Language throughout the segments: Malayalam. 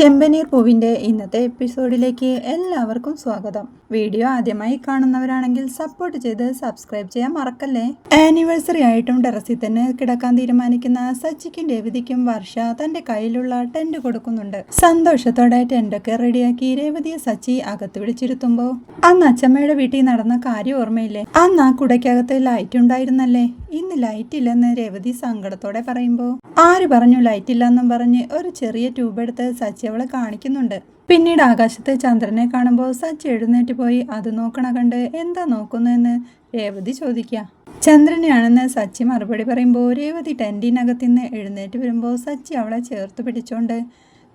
ചെമ്പനീർ പൂവിന്റെ ഇന്നത്തെ എപ്പിസോഡിലേക്ക് എല്ലാവർക്കും സ്വാഗതം. വീഡിയോ ആദ്യമായി കാണുന്നവരാണെങ്കിൽ സപ്പോർട്ട് ചെയ്ത് സബ്സ്ക്രൈബ് ചെയ്യാൻ മറക്കല്ലേ? ആനിവേഴ്സറി ആയിട്ടും ടെറസിൽ തന്നെ കിടക്കാൻ തീരുമാനിക്കുന്ന സച്ചിക്കും രേവതിക്കും വർഷ തന്റെ കയ്യിലുള്ള ടെന്റ് കൊടുക്കുന്നുണ്ട്. സന്തോഷത്തോടെ ടെന്റൊക്കെ റെഡിയാക്കി രേവതിയെ സച്ചി അകത്ത് വിളിച്ചിരുത്തുമ്പോൾ അന്ന് അച്ചമ്മയുടെ വീട്ടിൽ നടന്ന കാര്യം ഓർമ്മയില്ലേ? അന്ന് ആ കുടയ്ക്കകത്ത് ലൈറ്റ് ഉണ്ടായിരുന്നല്ലേ? ഇന്ന് ലൈറ്റ് ഇല്ലെന്ന് രേവതി സങ്കടത്തോടെ പറയുമ്പോൾ ആര് പറഞ്ഞു ലൈറ്റ് ഇല്ലെന്നും പറഞ്ഞ് ഒരു ചെറിയ ട്യൂബ് എടുത്ത് സച്ചി അവളെ കാണിക്കുന്നുണ്ട്. പിന്നീട് ആകാശത്തെ ചന്ദ്രനെ കാണുമ്പോൾ സച്ച് എഴുന്നേറ്റ് പോയി അത് നോക്കണ കണ്ട് എന്താ നോക്കുന്നതെന്ന് രേവതി ചോദിക്കുക ചന്ദ്രനെയാണെന്ന് സച്ചി മറുപടി പറയുമ്പോൾ രേവതി ടെന്റിനകത്ത് നിന്ന് എഴുന്നേറ്റ് വരുമ്പോൾ സച്ചി അവളെ ചേർത്ത് പിടിച്ചോണ്ട്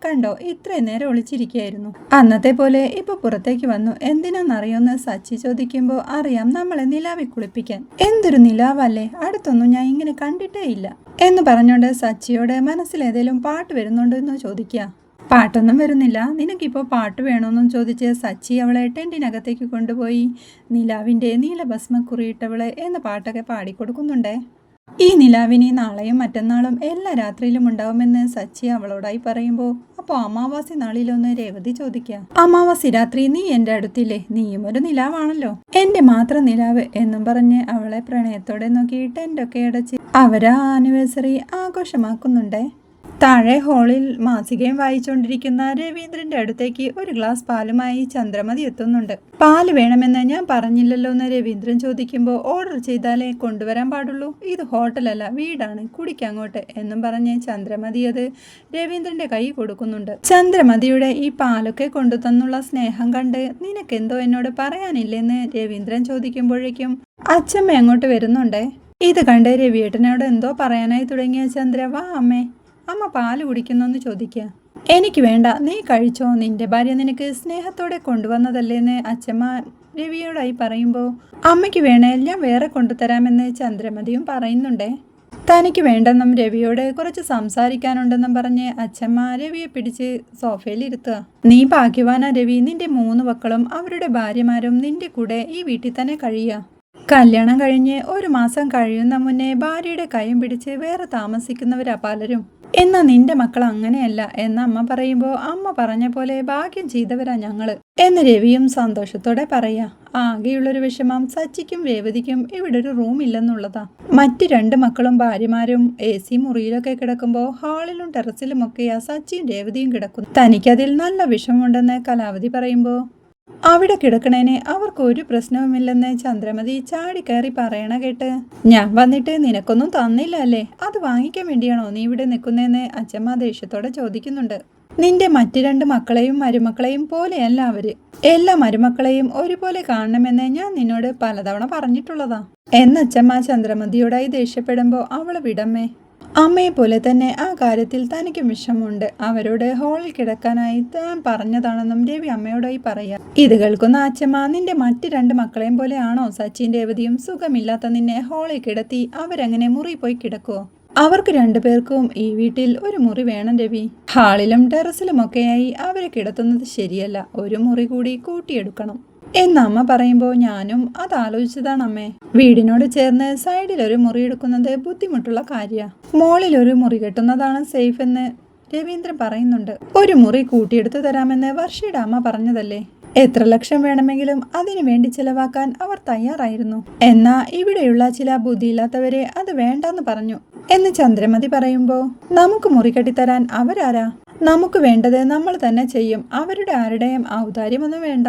കണ്ടോ ഇത്രയും നേരം ഒളിച്ചിരിക്കുകയായിരുന്നു അന്നത്തെ പോലെ ഇപ്പൊ പുറത്തേക്ക് വന്നു. എന്തിനാണെന്നറിയോന്ന് സച്ചി ചോദിക്കുമ്പോൾ അറിയാം നമ്മളെ നിലാവി കുളിപ്പിക്കാൻ. എന്തൊരു നിലാവല്ലേ? അടുത്തൊന്നും ഞാൻ ഇങ്ങനെ കണ്ടിട്ടേ ഇല്ല. എന്ന് പറഞ്ഞോണ്ട് സച്ചിയോട് മനസ്സിലേതേലും പാട്ട് വരുന്നുണ്ടോ എന്ന് ചോദിക്കുക പാട്ടൊന്നും വരുന്നില്ല. നിനക്കിപ്പോൾ പാട്ട് വേണമെന്നും ചോദിച്ച് സച്ചി അവളെ ടെന്റിനകത്തേക്ക് കൊണ്ടുപോയി. നിലാവിന്റെ നീലഭസ്മ കുറിയിട്ടവളെ എന്ന പാട്ടൊക്കെ പാടിക്കൊടുക്കുന്നുണ്ടേ. ഈ നിലാവിനി നാളെയും മറ്റന്നാളും എല്ലാ രാത്രിയിലും ഉണ്ടാവുമെന്ന് സച്ചി അവളോടായി പറയുമ്പോൾ അപ്പോൾ അമാവാസി നാളിലൊന്ന് രേവതി ചോദിക്കുക അമാവാസി രാത്രി നീ എന്റെ അടുത്തില്ലേ? നീയും ഒരു നിലാവാണല്ലോ. എന്റെ മാത്രം നിലാവ് എന്നും പറഞ്ഞ് അവളെ പ്രണയത്തോടെ നോക്കി ടെന്റൊക്കെ അടച്ച് അവരാ ആനിവേഴ്സറി ആഘോഷമാക്കുന്നുണ്ടേ. താഴെ ഹോളിൽ മാസികയും വായിച്ചുകൊണ്ടിരിക്കുന്ന രവീന്ദ്രന്റെ അടുത്തേക്ക് ഒരു ഗ്ലാസ് പാലുമായി ചന്ദ്രമതി എത്തുന്നുണ്ട്. പാൽ വേണമെന്ന് ഞാൻ പറഞ്ഞില്ലല്ലോ എന്ന് രവീന്ദ്രൻ ചോദിക്കുമ്പോൾ ഓർഡർ ചെയ്താലേ കൊണ്ടുവരാൻ പാടുള്ളൂ. ഇത് ഹോട്ടലല്ല വീടാണ് കുടിക്കങ്ങോട്ട് എന്നും പറഞ്ഞ് ചന്ദ്രമതി അത് രവീന്ദ്രന്റെ കൈ കൊടുക്കുന്നുണ്ട്. ചന്ദ്രമതിയുടെ ഈ പാലൊക്കെ കൊണ്ടു തന്നുള്ള സ്നേഹം കണ്ട് നിനക്കെന്തോ എന്നോട് പറയാനില്ലെന്ന് രവീന്ദ്രൻ ചോദിക്കുമ്പോഴേക്കും അച്ഛമ്മ അങ്ങോട്ട് വരുന്നുണ്ടേ? ഇത് കണ്ട് രവിയേട്ടനോട് എന്തോ പറയാനായി തുടങ്ങിയ ചന്ദ്ര വാ അമ്മേ. അമ്മ പാൽ കുടിക്കുന്നെന്ന് ചോദിക്കുക എനിക്ക് വേണ്ട നീ കഴിച്ചോ. നിന്റെ ഭാര്യ നിനക്ക് സ്നേഹത്തോടെ കൊണ്ടുവന്നതല്ലേന്ന് അച്ഛമ്മ രവിയോടായി പറയുമ്പോൾ അമ്മയ്ക്ക് വേണേ എല്ലാം വേറെ കൊണ്ടുതരാമെന്ന് ചന്ദ്രമതിയും പറയുന്നുണ്ടേ. തനിക്ക് വേണ്ടെന്നും രവിയോട് കുറച്ച് സംസാരിക്കാനുണ്ടെന്നും പറഞ്ഞ് അച്ഛമ്മ രവിയെ പിടിച്ച് സോഫയിൽ ഇരുത്തുക. നീ ഭാഗ്യവാന രവി. നിന്റെ മൂന്ന് മക്കളും അവരുടെ ഭാര്യമാരും നിന്റെ കൂടെ ഈ വീട്ടിൽ തന്നെ കഴിയുക. കല്യാണം കഴിഞ്ഞ് ഒരു മാസം കഴിയുന്ന മുന്നേ ഭാര്യയുടെ കൈയും പിടിച്ച് വേറെ താമസിക്കുന്നവരാ പലരും. എന്നാ നിന്റെ മക്കൾ അങ്ങനെയല്ല എന്ന അമ്മ പറയുമ്പോൾ അമ്മ പറഞ്ഞ പോലെ ഭാഗ്യം ചെയ്തവരാ ഞങ്ങൾ. എന്ന് രവിയും സന്തോഷത്തോടെ പറയാ ആകെയുള്ളൊരു വിഷമം സച്ചിക്കും രേവതിക്കും ഇവിടെ ഒരു റൂം ഇല്ലെന്നുള്ളതാ. മറ്റു രണ്ട് മക്കളും ഭാര്യമാരും എ സി മുറിയിലൊക്കെ കിടക്കുമ്പോൾ ഹാളിലും ടെറസിലും ഒക്കെയാ സച്ചിയും രേവതിയും കിടക്കുന്നു തനിക്കതിൽ നല്ല വിഷമമുണ്ടെന്ന് കലാവതി പറയുമ്പോൾ അവിടെ കിടക്കണേനെ അവർക്ക് ഒരു പ്രശ്നവുമില്ലെന്ന് ചന്ദ്രമതി ചാടിക്കയറി പറയണ കേട്ട്. ഞാൻ വന്നിട്ട് നിനക്കൊന്നും തന്നില്ല അല്ലേ അത് വാങ്ങിക്കാൻ വേണ്ടിയാണോ നീ ഇവിടെ നിൽക്കുന്നതെന്ന് അച്ഛമ്മ ദേഷ്യത്തോടെ ചോദിക്കുന്നുണ്ട്. നിന്റെ മറ്റു രണ്ട് മക്കളെയും മരുമക്കളെയും പോലെയല്ല അവർ. എല്ലാ മരുമക്കളെയും ഒരുപോലെ കാണണമെന്ന് ഞാൻ നിന്നോട് പലതവണ പറഞ്ഞിട്ടുള്ളതാ. എന്നച്ചമ്മ ചന്ദ്രമതിയോടായി ദേഷ്യപ്പെടുമ്പോൾ അവളെ വിടമ്മേ. അമ്മയെ പോലെ തന്നെ ആ കാര്യത്തിൽ തനിക്കും വിഷമമുണ്ട്. അവരോട് ഹോളിൽ കിടക്കാനായി താൻ പറഞ്ഞതാണെന്നും രവി അമ്മയോടായി പറയാം. ഇത് കേൾക്കുന്ന അച്ഛമ്മ നിന്റെ മറ്റു രണ്ട് മക്കളെയും പോലെയാണോ സച്ചിൻ രേവതിയും സുഖമില്ലാത്ത നിന്നെ ഹോളിൽ കിടത്തി അവരങ്ങനെ മുറി പോയി കിടക്കുവോ? അവർക്ക് രണ്ടുപേർക്കും ഈ വീട്ടിൽ ഒരു മുറി വേണം രവി. ഹാളിലും ടെറസിലുമൊക്കെയായി അവരെ കിടത്തുന്നത് ശരിയല്ല. ഒരു മുറി കൂടി കൂട്ടിയെടുക്കണം. എന്ന് അമ്മ പറയുമ്പോൾ ഞാനും അത് ആലോചിച്ചതാണ് അമ്മേ വീടിനോട് ചേർന്ന് സൈഡിൽ ഒരു മുറി എടുക്കുന്നത് ബുദ്ധിമുട്ടുള്ള കാര്യമാണ് ഒരു മുറി കെട്ടുന്നതാണ് സേഫ് എന്ന് രവീന്ദ്രൻ പറയുന്നുണ്ട്. ഒരു മുറി കൂട്ടിയെടുത്തു തരാമെന്ന് വർഷയുടെ അമ്മ പറഞ്ഞതല്ലേ? എത്ര ലക്ഷം വേണമെങ്കിലും അതിനു വേണ്ടി ചിലവാക്കാൻ അവർ തയ്യാറായിരുന്നു. എന്നാ ഇവിടെയുള്ള ചില ബുദ്ധിയില്ലാത്തവരെ അത് വേണ്ടെന്ന് പറഞ്ഞു. എന്ന് ചന്ദ്രമതി പറയുമ്പോൾ നമുക്ക് മുറി കെട്ടിത്തരാൻ അവരാരാ? നമുക്ക് വേണ്ടത് നമ്മൾ തന്നെ ചെയ്യും. അവരുടെ ആരുടെയും ഔദാര്യമൊന്നും വേണ്ട.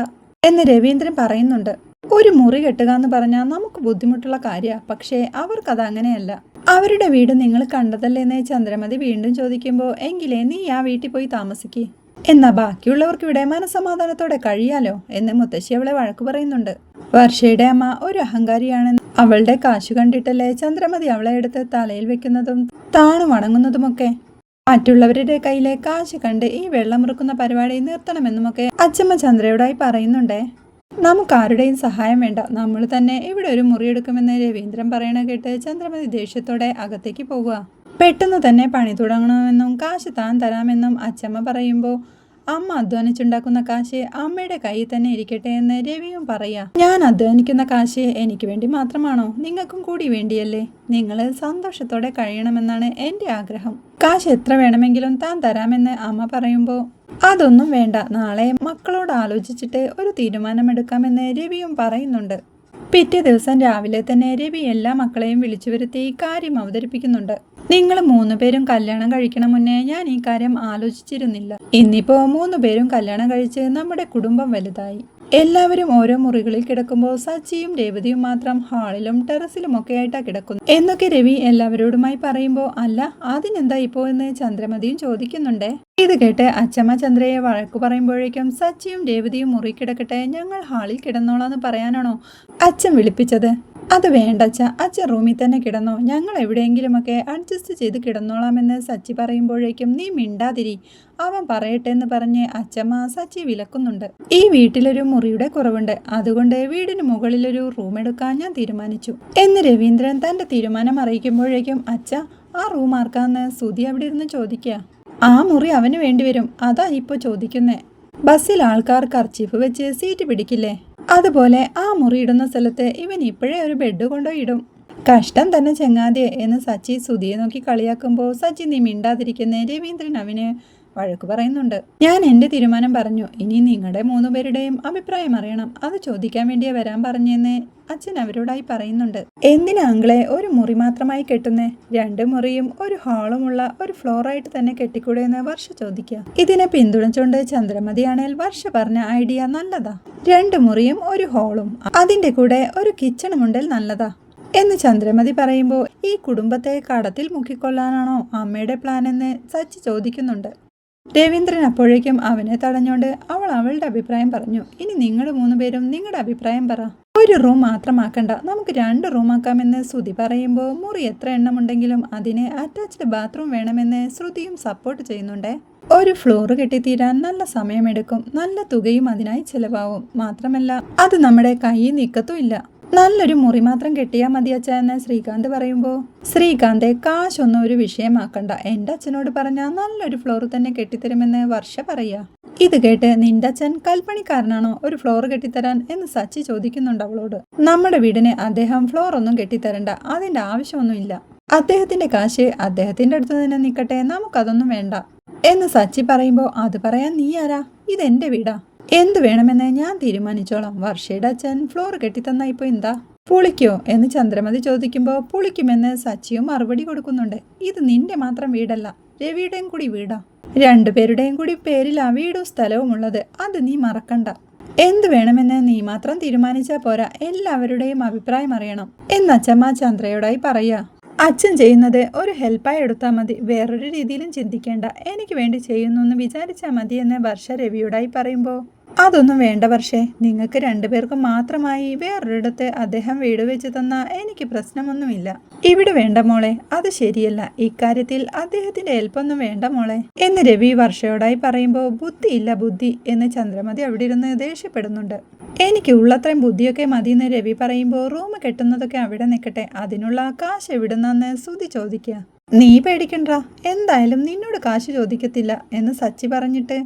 എന്ന് രവീന്ദ്രൻ പറയുന്നുണ്ട്. ഒരു മുറി കെട്ടുക എന്ന് പറഞ്ഞാൽ നമുക്ക് ബുദ്ധിമുട്ടുള്ള കാര്യമാണ് പക്ഷേ അവർക്കത് അങ്ങനെയല്ല അവരുടെ വീട് നിങ്ങൾ കണ്ടതല്ലേ എന്ന് ചന്ദ്രമതി വീണ്ടും ചോദിക്കുമ്പോൾ എങ്കിലേ നീ ആ വീട്ടിൽ പോയി താമസിക്കേ. എന്നാ ബാക്കിയുള്ളവർക്ക് ഇവിടെ മനസമാധാനത്തോടെ കഴിയാലോ? എന്ന് മുത്തശ്ശി അവളെ വഴക്കു പറയുന്നുണ്ട്. വർഷയുടെ അമ്മ ഒരു അഹങ്കാരിയാണെന്ന് അവളുടെ കാശു കണ്ടിട്ടല്ലേ ചന്ദ്രമതി അവളെ എടുത്ത് തലയിൽ വെക്കുന്നതും താണു വണങ്ങുന്നതുമൊക്കെ? മറ്റുള്ളവരുടെ കയ്യിലെ കാശ് കണ്ട് ഈ വെള്ളം മുറുക്കുന്ന പരിപാടി നിർത്തണമെന്നുമൊക്കെ അച്ഛമ്മ ചന്ദ്രയോടായി പറയുന്നുണ്ടേ. നമുക്ക് ആരുടെയും സഹായം വേണ്ട. നമ്മൾ തന്നെ ഇവിടെ ഒരു മുറിയെടുക്കുമെന്ന് രവീന്ദ്രൻ പറയണ കേട്ട് ചന്ദ്രമതി ദേഷ്യത്തോടെ അകത്തേക്ക് പോവുക. പെട്ടെന്ന് തന്നെ പണി തുടങ്ങണമെന്നും കാശ് താൻ തരാമെന്നും അച്ഛമ്മ പറയുമ്പോൾ അമ്മ അധ്വാനിച്ചുണ്ടാക്കുന്ന കാശ് അമ്മയുടെ കയ്യിൽ തന്നെ ഇരിക്കട്ടെ എന്ന് രവിയും പറയാ. ഞാൻ അധ്വാനിക്കുന്ന കാശ് എനിക്ക് വേണ്ടി മാത്രമാണോ? നിങ്ങൾക്കും കൂടി വേണ്ടിയല്ലേ? നിങ്ങൾ സന്തോഷത്തോടെ കഴിയണമെന്നാണ് എന്റെ ആഗ്രഹം. കാശ് എത്ര വേണമെങ്കിലും താൻ തരാമെന്ന് അമ്മ പറയുമ്പോൾ അതൊന്നും വേണ്ട നാളെ മക്കളോട് ആലോചിച്ചിട്ട് ഒരു തീരുമാനമെടുക്കാമെന്ന് രവിയും പറയുന്നുണ്ട്. പിറ്റേ ദിവസം രാവിലെ തന്നെ രവി എല്ലാ മക്കളെയും വിളിച്ചു വരുത്തി കാര്യം അവതരിപ്പിക്കുന്നുണ്ട്. നിങ്ങൾ മൂന്ന് പേരും കല്യാണം കഴിക്കണ മുന്നേ ഞാൻ ഈ കാര്യം ആലോചിച്ചിരുന്നില്ല. ഇന്നിപ്പോ മൂന്ന് പേരും കല്യാണം കഴിച്ച് നമ്മുടെ കുടുംബം വലുതായി. എല്ലാവരും ഓരോ മുറികളിൽ കിടക്കുമ്പോൾ സച്ചിയും രേവതിയും മാത്രം ഹാളിലും ടെറസിലും ഒക്കെ ആയിട്ടാ കിടക്കുന്നു. എന്നൊക്കെ രവി എല്ലാവരോടുമായി പറയുമ്പോൾ അല്ല അതിനെന്താ ഇപ്പോ എന്ന് ചന്ദ്രമതിയും ചോദിക്കുന്നുണ്ടേ. ഇത് കേട്ട് അച്ചമ്മ ചന്ദ്രയെ വഴക്കു പറയുമ്പോഴേക്കും സച്ചിയും രേവതിയും മുറി കിടക്കട്ടെ ഞങ്ങൾ ഹാളിൽ കിടന്നോളാന്ന് പറയാനാണോ? അച്ഛൻ വിളിപ്പിച്ചത് അത് വേണ്ടച്ച അച്ഛ. അച്ഛൻ റൂമിൽ തന്നെ കിടന്നോ? ഞങ്ങൾ എവിടെയെങ്കിലുമൊക്കെ അഡ്ജസ്റ്റ് ചെയ്ത് കിടന്നോളാമെന്ന് സച്ചി പറയുമ്പോഴേക്കും നീ മിണ്ടാതിരി. അവൻ പറയട്ടെ എന്ന് പറഞ്ഞ് അച്ഛമ്മ സച്ചി വിലക്കുന്നുണ്ട്. ഈ വീട്ടിലൊരു മുറിയുടെ കുറവുണ്ട്. അതുകൊണ്ട് വീടിന് മുകളിലൊരു റൂം എടുക്കാൻ ഞാൻ തീരുമാനിച്ചു. എന്ന് രവീന്ദ്രൻ തന്റെ തീരുമാനം അറിയിക്കുമ്പോഴേക്കും അച്ഛ ആ റൂം ആർക്കാന്ന് സുധി അവിടെ ഇരുന്ന് ചോദിക്കുക ആ മുറി അവന് വേണ്ടിവരും അതാ ഇപ്പോൾ ചോദിക്കുന്നേ. ബസ്സിൽ ആൾക്കാർ കർച്ചീഫ് വെച്ച് സീറ്റ് പിടിക്കില്ലേ? അതുപോലെ ആ മുറി ഇടുന്ന സ്ഥലത്ത് ഇവൻ ഇപ്പോഴേ ഒരു ബെഡ് കൊണ്ടുപോയി ഇടും. കഷ്ടം തന്നെ ചെങ്ങാതിയെ എന്ന് സച്ചി സുധിയെ നോക്കി കളിയാക്കുമ്പോൾ സച്ചി നീ മിണ്ടാതിരിക്കുന്നേ രവീന്ദ്രൻ അവന് വഴക്ക് പറയുന്നുണ്ട്. ഞാൻ എന്റെ തീരുമാനം പറഞ്ഞു. ഇനി നിങ്ങളുടെ മൂന്നുപേരുടെയും അഭിപ്രായം അറിയണം. അത് ചോദിക്കാൻ വേണ്ടിയാ വരാൻ പറഞ്ഞെന്ന്. അച്ഛൻ അവരോടായി പറയുന്നുണ്ട്. എന്തിനാ അങ്കിളെ ഒരു മുറി മാത്രമായി കെട്ടുന്നേ? രണ്ട് മുറിയും ഒരു ഹാളുമുള്ള ഒരു ഫ്ലോറായിട്ട് തന്നെ കെട്ടിക്കൂടെ എന്ന് വർഷ ചോദിക്കുക ഇതിനെ പിന്തുണച്ചുകൊണ്ട് ചന്ദ്രമതിയാണേൽ വർഷ പറഞ്ഞ ഐഡിയ നല്ലതാ. രണ്ട് മുറിയും ഒരു ഹാളും. അതിന്റെ കൂടെ ഒരു കിച്ചണും ഉണ്ടേൽ നല്ലതാ. എന്ന് ചന്ദ്രമതി പറയുമ്പോൾ ഈ കുടുംബത്തെ കടത്തിൽ മുക്കിക്കൊള്ളാനാണോ അമ്മയുടെ പ്ലാൻ എന്ന് സച്ചി ചോദിക്കുന്നുണ്ട്. രവീന്ദ്രൻ അപ്പോഴേക്കും അവനെ തടഞ്ഞോണ്ട് അവൾ അവളുടെ അഭിപ്രായം പറഞ്ഞു. ഇനി നിങ്ങൾ മൂന്നുപേരും നിങ്ങളുടെ അഭിപ്രായം പറ. ഒരു റൂം മാത്രമാക്കണ്ട. നമുക്ക് രണ്ട് റൂം ആക്കാമെന്ന് ശ്രുതി പറയുമ്പോൾ മുറി എത്ര എണ്ണമുണ്ടെങ്കിലും അതിന് അറ്റാച്ച്ഡ് ബാത്റൂം വേണമെന്ന് ശ്രുതിയും സപ്പോർട്ട് ചെയ്യുന്നുണ്ടേ. ഒരു ഫ്ലോർ കെട്ടിത്തീരാൻ നല്ല സമയമെടുക്കും. നല്ല തുകയും അതിനായി ചിലവാവും മാത്രമല്ല അത് നമ്മുടെ കൈ നീക്കത്തും ഇല്ല. നല്ലൊരു മുറി മാത്രം കെട്ടിയാൽ മതി അച്ഛ എന്ന് ശ്രീകാന്ത് പറയുമ്പോൾ ശ്രീകാന്തെ കാശൊന്നും ഒരു വിഷയമാക്കണ്ട. എന്റെ അച്ഛനോട് പറഞ്ഞാൽ നല്ലൊരു ഫ്ലോർ തന്നെ കെട്ടിത്തരുമെന്ന് വർഷ പറയുക ഇത് കേട്ട് നിന്റെ അച്ഛൻ കൽപ്പണിക്കാരനാണോ ഒരു ഫ്ലോർ കെട്ടിത്തരാൻ എന്ന് സച്ചി ചോദിക്കുന്നുണ്ട് അവളോട്. നമ്മുടെ വീടിന് അദ്ദേഹം ഫ്ലോർ ഒന്നും കെട്ടിത്തരണ്ട. അതിന്റെ ആവശ്യമൊന്നുമില്ല അദ്ദേഹത്തിന്റെ കാശ് അദ്ദേഹത്തിന്റെ അടുത്ത് തന്നെ നിൽക്കട്ടെ. നമുക്കതൊന്നും വേണ്ട. എന്ന് സച്ചി പറയുമ്പോൾ അത് പറയാൻ നീ ആരാ? ഇതെന്റെ വീടാ. എന്ത് വേണമെന്ന് ഞാൻ തീരുമാനിച്ചോളാം. വർഷയുടെ അച്ഛൻ ഫ്ലോർ കെട്ടിത്തന്ന ഇപ്പൊ എന്താ? പുളിക്കോ? എന്ന് ചന്ദ്രമതി ചോദിക്കുമ്പോൾ പുളിക്കുമെന്ന് സച്ചിയും മറുപടി കൊടുക്കുന്നുണ്ട്. ഇത് നിന്റെ മാത്രം വീടല്ല രവിയുടെയും കൂടി വീടാ. രണ്ടുപേരുടെയും കൂടി പേരിലാ വീടും സ്ഥലവും ഉള്ളത്. അത് നീ മറക്കണ്ട. എന്ത് വേണമെന്ന് നീ മാത്രം തീരുമാനിച്ചാ പോരാ. എല്ലാവരുടെയും അഭിപ്രായം അറിയണം. എന്നച്ചമ്മ ചന്ദ്രയോടായി പറയാ. അച്ഛൻ ചെയ്യുന്നത് ഒരു ഹെൽപ്പായി എടുത്താൽ മതി. വേറൊരു രീതിയിലും ചിന്തിക്കേണ്ട. എനിക്ക് വേണ്ടി ചെയ്യുന്നു എന്ന് വിചാരിച്ചാൽ മതി എന്ന് വർഷ രവിയോടായി പറയുമ്പോൾ അതൊന്നും വേണ്ട പക്ഷേ നിങ്ങൾക്ക് രണ്ടുപേർക്കും മാത്രമായി വേറൊരിടത്ത് അദ്ദേഹം വീട് വെച്ച് തന്ന എനിക്ക് പ്രശ്നമൊന്നുമില്ല. ഇവിടെ വേണ്ട മോളെ അത് ശരിയല്ല. ഇക്കാര്യത്തിൽ അദ്ദേഹത്തിന്റെ ഹെൽപ്പൊന്നും വേണ്ട മോളെ. എന്ന് രവി വർഷയോടായി പറയുമ്പോൾ ബുദ്ധിയില്ല ബുദ്ധി എന്ന് ചന്ദ്രമതി അവിടെ ഇരുന്ന് ദേഷ്യപ്പെടുന്നുണ്ട്. എനിക്ക് ഉള്ളത്രയും ബുദ്ധിയൊക്കെ മതി മതിയെന്ന് രവി പറയുമ്പോൾ റൂം കെട്ടുന്നതൊക്കെ അവിടെ നിൽക്കട്ടെ. അതിനുള്ള കാശ് എവിടുന്നെന്ന് സുതി ചോദിക്കുക. നീ പേടിക്കണ്ട. എന്തായാലും നിന്നോട് കാശ് ചോദിക്കത്തില്ല എന്ന് സച്ചി പറഞ്ഞിട്ട്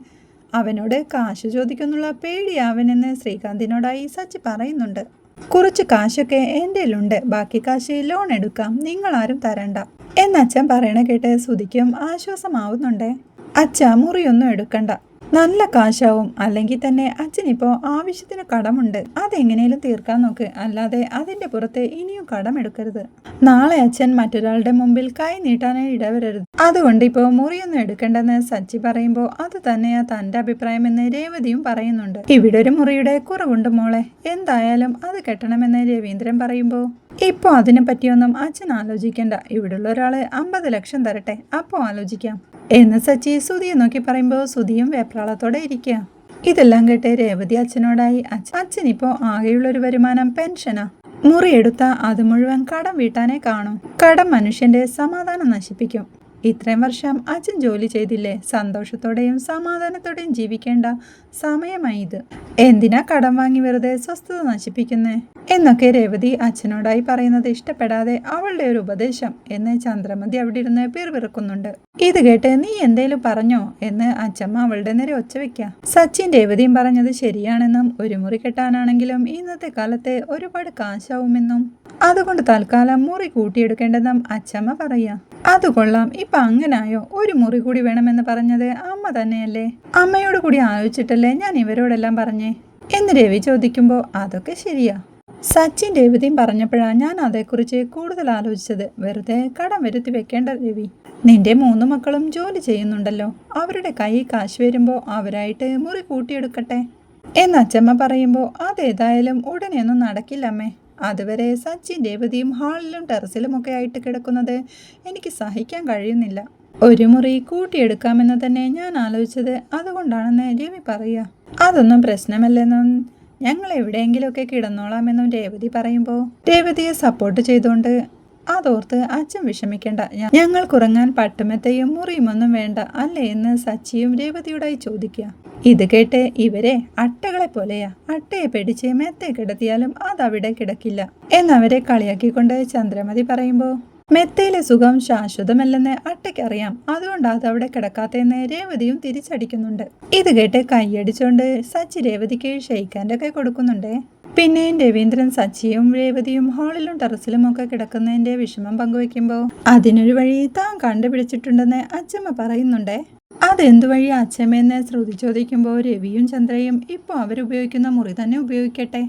അവനോട് കാശ് ചോദിക്കുന്നുള്ള പേടിയാവനെന്ന് ശ്രീകാന്തിനോടായി സച്ചി പറയുന്നുണ്ട്. കുറച്ച് കാശൊക്കെ എന്റെ ഉണ്ട് ബാക്കി കാശ് ലോൺ എടുക്കാം. നിങ്ങളാരും തരണ്ട. എന്നച്ഛൻ പറയണ കേട്ട് ശ്രുതിക്കും ആശ്വാസമാവുന്നുണ്ടേ. അച്ഛ മുറിയൊന്നും എടുക്കണ്ട. നല്ല കാശാവും. അല്ലെങ്കിൽ തന്നെ അച്ഛനിപ്പോൾ ആവശ്യത്തിന് കടമുണ്ട്. അതെങ്ങനെയും തീർക്കാൻ നോക്ക്. അല്ലാതെ അതിന്റെ പുറത്ത് ഇനിയും കടമെടുക്കരുത്. നാളെ അച്ഛൻ മറ്റൊരാളുടെ മുമ്പിൽ കൈ നീട്ടാനായി ഇടവരരുത്. അതുകൊണ്ട് ഇപ്പോൾ മുറിയൊന്നും എടുക്കേണ്ടെന്ന് സച്ചി പറയുമ്പോൾ അത് തന്നെയാ തന്റെ അഭിപ്രായമെന്ന് രേവതിയും പറയുന്നുണ്ട്. ഇവിടെ ഒരു മുറിയുടെ കുറവുണ്ട് മോളെ. എന്തായാലും അത് കെട്ടണമെന്ന് രവീന്ദ്രൻ പറയുമ്പോൾ ഇപ്പോൾ അതിനെ പറ്റിയൊന്നും അച്ഛൻ ആലോചിക്കണ്ട. ഇവിടുള്ള ഒരാൾ അമ്പത് ലക്ഷം തരട്ടെ. അപ്പോൾ ആലോചിക്കാം. എന്ന് സച്ചി സുധിയെ നോക്കി പറയുമ്പോൾ സുധിയും വേപ്രാളത്തോടെ ഇരിക്കുക ഇതെല്ലാം കേട്ട് രേവതി അച്ഛനോടായി അച്ഛൻ അച്ഛനിപ്പോൾ ആകെയുള്ളൊരു വരുമാനം പെൻഷനാ. മുറിയെടുത്ത അത് മുഴുവൻ കടം വീട്ടാനേ കാണും. കടം മനുഷ്യന്റെ സമാധാനം നശിപ്പിക്കും. ഇത്രയും വർഷം അച്ഛൻ ജോലി ചെയ്തില്ലേ? സന്തോഷത്തോടെയും സമാധാനത്തോടെയും ജീവിക്കേണ്ട സമയമായി ഇത് എന്തിനാ കടം വാങ്ങി വെറുതെ സ്വസ്ഥത നശിപ്പിക്കുന്നേ? എന്നൊക്കെ രേവതി അച്ഛനോടായി പറയുന്നത് ഇഷ്ടപ്പെടാതെ അവളുടെ ഒരു ഉപദേശം എന്ന് ചന്ദ്രമതി അവിടെ ഇരുന്ന് പിറുപിറുക്കുന്നുണ്ട്. ഇത് കേട്ട് നീ എന്തേലും പറഞ്ഞോ എന്ന് അച്ഛമ്മ അവളുടെ നേരെ ഒച്ച വെക്ക സച്ചിൻ രേവതിയും പറഞ്ഞത് ശരിയാണെന്നും ഒരു മുറി കെട്ടാനാണെങ്കിലും ഇന്നത്തെ കാലത്തെ ഒരുപാട് കാശാവുമെന്നും. അതുകൊണ്ട് തൽക്കാലം മുറി കൂട്ടിയെടുക്കേണ്ടെന്നും അച്ഛമ്മ പറയാ. അത് കൊള്ളാം ഇപ്പൊ അങ്ങനായോ? ഒരു മുറി കൂടി വേണമെന്ന് പറഞ്ഞത് അമ്മ തന്നെയല്ലേ? അമ്മയോട് കൂടി ആലോചിച്ചിട്ടല്ലേ ഞാൻ ഇവരോടെല്ലാം പറഞ്ഞേ? എന്ന് രവി ചോദിക്കുമ്പോൾ അതൊക്കെ ശരിയാ. സച്ചിൻ രവിതയും പറഞ്ഞപ്പോഴാണ് ഞാൻ അതേക്കുറിച്ച് കൂടുതൽ ആലോചിച്ചത്. വെറുതെ കടം വരുത്തി വെക്കേണ്ട രവി. നിന്റെ മൂന്ന് മക്കളും ജോലി ചെയ്യുന്നുണ്ടല്ലോ. അവരുടെ കൈ കാശ് വരുമ്പോൾ അവരായിട്ട് മുറി കൂട്ടിയെടുക്കട്ടെ. എന്ന് അച്ചമ്മ പറയുമ്പോൾ അതേതായാലും ഉടനെയൊന്നും നടക്കില്ലമ്മേ. അതുവരെ സച്ചി രേവതിയും ഹാളിലും ടെറസിലും ഒക്കെ ആയിട്ട് കിടക്കുന്നത് എനിക്ക് സഹിക്കാൻ കഴിയുന്നില്ല. ഒരു മുറി കൂട്ടിയെടുക്കാമെന്ന് തന്നെ ഞാൻ ആലോചിച്ചത്. അതുകൊണ്ടാണെന്ന് രവി പറയുക. അതൊന്നും പ്രശ്നമല്ലെന്നും ഞങ്ങൾ എവിടെയെങ്കിലുമൊക്കെ കിടന്നോളാമെന്നും രേവതി പറയുമ്പോൾ രേവതിയെ സപ്പോർട്ട് ചെയ്തുകൊണ്ട് അതോർത്ത് അച്ഛൻ വിഷമിക്കേണ്ട. ഞങ്ങൾ കുറങ്ങാൻ പട്ടുമെത്തയും മുറിയുമൊന്നും വേണ്ട. അല്ലേ എന്ന് സച്ചിയും രേവതിയോടായി ചോദിക്കുക. ഇത് കേട്ട് ഇവരെ അട്ടകളെ പോലെയാ. അട്ടയെ പിടിച്ച് മെത്തെ കിടത്തിയാലും അതവിടെ കിടക്കില്ല. എന്നവരെ കളിയാക്കിക്കൊണ്ട് ചന്ദ്രമതി പറയുമ്പോൾ മെത്തയിലെ സുഖം ശാശ്വതമല്ലെന്ന് അട്ടയ്ക്കറിയാം. അതുകൊണ്ട് അതവിടെ കിടക്കാത്തെന്ന് രേവതിയും തിരിച്ചടിക്കുന്നുണ്ട്. ഇത് കേട്ട് കൈയടിച്ചോണ്ട് സച്ചി രേവതിക്ക് ഷെയ്ക്കാന്റെ ഒക്കെ കൊടുക്കുന്നുണ്ടേ. പിന്നെയും രവീന്ദ്രൻ സച്ചിയും രേവതിയും ഹാളിലും ടെറസിലും ഒക്കെ കിടക്കുന്നതിന്റെ വിഷമം പങ്കുവെക്കുമ്പോൾ അതിനൊരു വഴി താൻ കണ്ടുപിടിച്ചിട്ടുണ്ടെന്ന് അച്ഛമ്മ പറയുന്നുണ്ടേ. അതെന്തു വഴി അച്ഛമ്മയെന്ന് ശ്രുതി ചോദിക്കുമ്പോൾ രവിയും ചന്ദ്രയും ഇപ്പോൾ അവരുപയോഗിക്കുന്ന മുറി തന്നെ ഉപയോഗിക്കട്ടെ.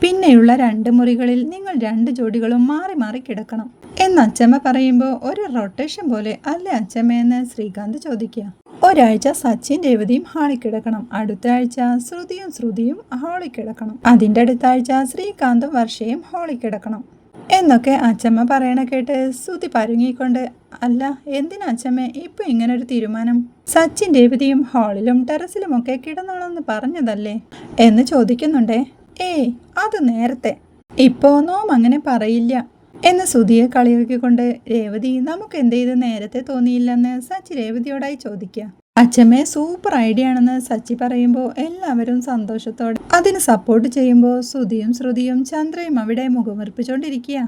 പിന്നെയുള്ള രണ്ട് മുറികളിൽ നിങ്ങൾ രണ്ട് ജോഡികളും മാറി മാറി കിടക്കണം. എന്ന് അച്ഛമ്മ പറയുമ്പോൾ ഒരു റൊട്ടേഷൻ പോലെ അല്ലേ അച്ഛമ്മയെന്ന് ശ്രീകാന്ത് ചോദിക്കുക. ഒരാഴ്ച സച്ചിൻ രേവതിയും ഹാളിൽ കിടക്കണം അടുത്ത ആഴ്ച ശ്രുതിയും ശ്രുതിയും ഹാളിൽ കിടക്കണം അതിന്റെ അടുത്ത ആഴ്ച ശ്രീകാന്തും വർഷയും ഹാളിൽ കിടക്കണം എന്നൊക്കെ അച്ചമ്മ പറയണ കേട്ട് ശ്രുതി പരുങ്ങിക്കൊണ്ട് അല്ല എന്തിനാ അച്ചമ്മ? ഇപ്പൊ ഒരു തീരുമാനം? സച്ചിൻ രേവതിയും ഹാളിലും ടെറസിലും ടെറസിലുമൊക്കെ കിടന്നോളെന്ന് പറഞ്ഞതല്ലേ? എന്ന് ചോദിക്കുന്നുണ്ടേ. ഏയ് അത് നേരത്തെ. ഇപ്പോ നോം അങ്ങനെ പറയില്ല. എന്ന് സുധിയെ കളിയാക്കിക്കൊണ്ട് രേവതി നമുക്ക് എന്ത് ചെയ്ത് നേരത്തെ തോന്നിയില്ലെന്ന് സച്ചി രേവതിയോടായി ചോദിക്കുക അച്ഛമ്മേ സൂപ്പർ ഐഡിയ ആണെന്ന് സച്ചി പറയുമ്പോൾ എല്ലാവരും സന്തോഷത്തോടെ അതിന് സപ്പോർട്ട് ചെയ്യുമ്പോൾ ശ്രുതിയും ശ്രുതിയും ചന്ദ്രയും അവിടെ മുഖമുറിപ്പിച്ചുകൊണ്ടിരിക്കുക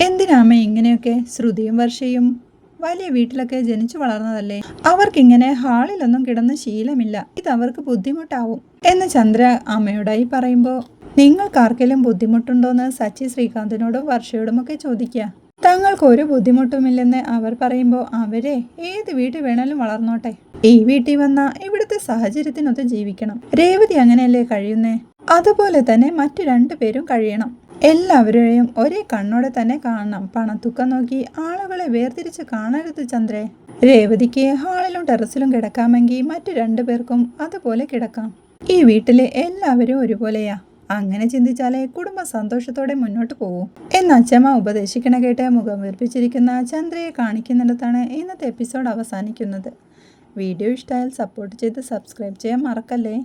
എന്തിനാമ്മ ഇങ്ങനെയൊക്കെ? ശ്രുതിയും വർഷയും വലിയ വീട്ടിലൊക്കെ ജനിച്ചു വളർന്നതല്ലേ? അവർക്കിങ്ങനെ ഹാളിലൊന്നും കിടന്ന് ശീലമില്ല. ഇത് അവർക്ക് ബുദ്ധിമുട്ടാവും. എന്ന് ചന്ദ്ര അമ്മയോടായി പറയുമ്പോൾ നിങ്ങൾക്കാർക്കെങ്കിലും ബുദ്ധിമുട്ടുണ്ടോന്ന് സച്ചി ശ്രീകാന്തിനോടും വർഷയോടുമൊക്കെ ചോദിക്കുക. തങ്ങൾക്ക് ഒരു ബുദ്ധിമുട്ടുമില്ലെന്ന് അവർ പറയുമ്പോൾ അവരെ ഏത് വീട്ടിൽ വേണേലും വളർന്നോട്ടെ. ഈ വീട്ടിൽ വന്ന ഇവിടുത്തെ സാഹചര്യത്തിനൊത്ത് ജീവിക്കണം. രേവതി അങ്ങനെയല്ലേ കഴിയുന്നേ? അതുപോലെ തന്നെ മറ്റു രണ്ടു പേരും കഴിയണം. എല്ലാവരെയും ഒരേ കണ്ണോടെ തന്നെ കാണണം. പണത്തുക്കം നോക്കി ആളുകളെ വേർതിരിച്ച് കാണരുത് ചന്ദ്രേ. രേവതിക്ക് ഹാളിലും ടെറസിലും കിടക്കാമെങ്കിൽ മറ്റു രണ്ടു പേർക്കും അതുപോലെ കിടക്കാം. ഈ വീട്ടിലെ എല്ലാവരും ഒരുപോലെയാ. അങ്ങനെ ചിന്തിച്ചാലേ കുടുംബം സന്തോഷത്തോടെ മുന്നോട്ട് പോകൂ എന്ന് അച്ഛമ്മ ഉപദേശിക്കണ കേട്ട് മുഖം വീർപ്പിച്ചിരിക്കുന്ന ചന്ദ്രയെ കാണിക്കുന്നിടത്താണ് ഇന്നത്തെ എപ്പിസോഡ് അവസാനിക്കുന്നത്. വീഡിയോ ഇഷ്ടമായാൽ സപ്പോർട്ട് ചെയ്ത് സബ്സ്ക്രൈബ് ചെയ്യാൻ മറക്കല്ലേ?